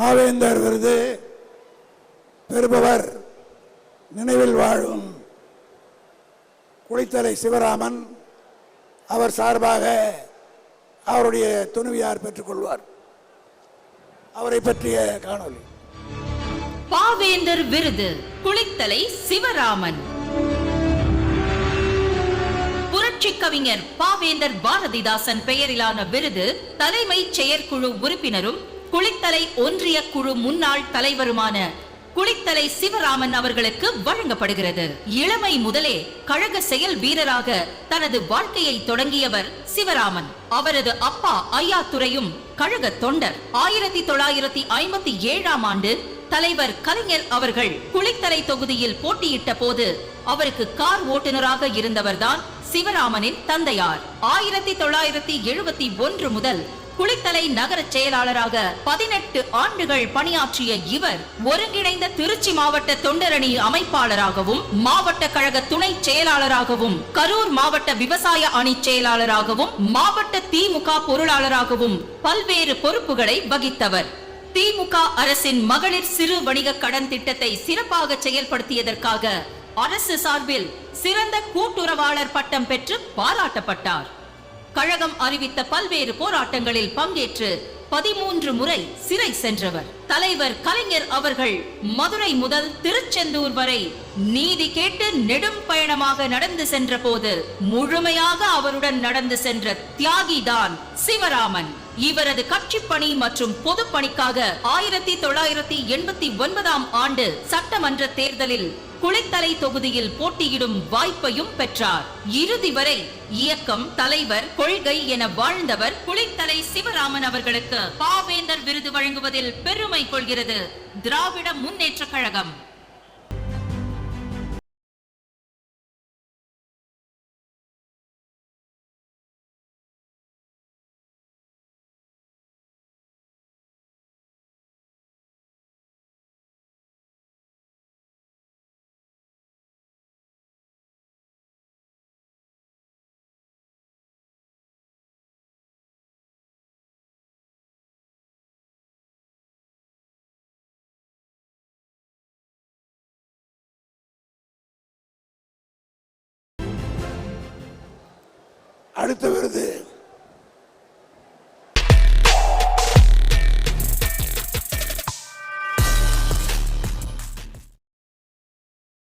பாவேந்தர் விருது பெறுபவர் நினைவில் வாழும் குளித்தலை சிவராமன் அவர் சார்பாக அவருடைய துணிவியார் பெற்றுக்கொள்வார் அவரை பற்றிய காணொலி பாவேந்தர் விருது குளித்தலை சிவராமன். புரட்சி கவிஞர் பாவேந்தர் பாரதிதாசன் பெயரிலான விருது தலைமை செயற்குழு உறுப்பினரும் குளித்தலை ஒன்றிய குழு முன்னாள் தலைவருமான குளித்தலை சிவராமன் அவர்களுக்கு வழங்கப்படுகிறது. இளமை முதலே கழக செயல் வீரராக தனது வாழ்க்கையை தொடங்கியவர் சிவராமன். அவரது அப்பா ஐயாத்துறையும் கழக தொண்டர். ஆயிரத்தி தொள்ளாயிரத்தி ஐம்பத்தி ஏழாம் ஆண்டு தலைவர் கலைஞர் அவர்கள் குளித்தலை தொகுதியில் போட்டியிட்ட போது அவருக்கு கார் ஓட்டுநராக இருந்தவர்தான் சிவராமனின் தந்தையார். ஆயிரத்தி தொள்ளாயிரத்தி எழுபத்தி ஒன்று முதல் குளித்தலை நகர செயலாளராக பதினெட்டு ஆண்டுகள் பணியாற்றிய இவர் ஒருங்கிணைந்த திருச்சி மாவட்ட தொண்டரணி அமைப்பாளராகவும் மாவட்ட கழக துணை செயலாளராகவும் கரூர் மாவட்ட விவசாய அணி செயலாளராகவும் மாவட்ட திமுக பொருளாளராகவும் பல்வேறு பொறுப்புகளை வகித்தவர். திமுக அரசின் மகளிர் சிறு வணிக கடன் திட்டத்தை சிறப்பாக செயல்படுத்தியதற்காக அரசு சார்பில் சிறந்த கூட்டுறவாளர் பட்டம் பெற்று பாராட்டப்பட்டார். கழகம் அறிவித்த பல்வேறு போராட்டங்களில் பங்கேற்று பதிமூன்று முறை சிறை சென்றவர். தலைவர் கலைஞர் அவர்கள் மதுரை முதல் திருச்செந்தூர் வரை நீதி கேட்டு நெடும் பயணமாக நடந்து சென்ற போது முழுமையாக அவருடன் நடந்து சென்ற தியாகிதான் சிவராமன். இவரது கட்சி பணி மற்றும் பொதுப்பணிக்காக ஆயிரத்தி தொள்ளாயிரத்தி எண்பத்தி ஒன்பதாம் ஆண்டு சட்டமன்ற தேர்தலில் குளித்தலை தொகுதியில் போட்டியிடும் வாய்ப்பையும் பெற்றார். இறுதி வரை இயக்கம் தலைவர் கொள்கை என வாழ்ந்தவர் குளித்தலை சிவராமன் அவர்களுக்கு பாவேந்தர் விருது வழங்குவதில் பெருமை கொள்கிறது. திராவிட முன்னேற்ற கழகம். அடுத்த விருது.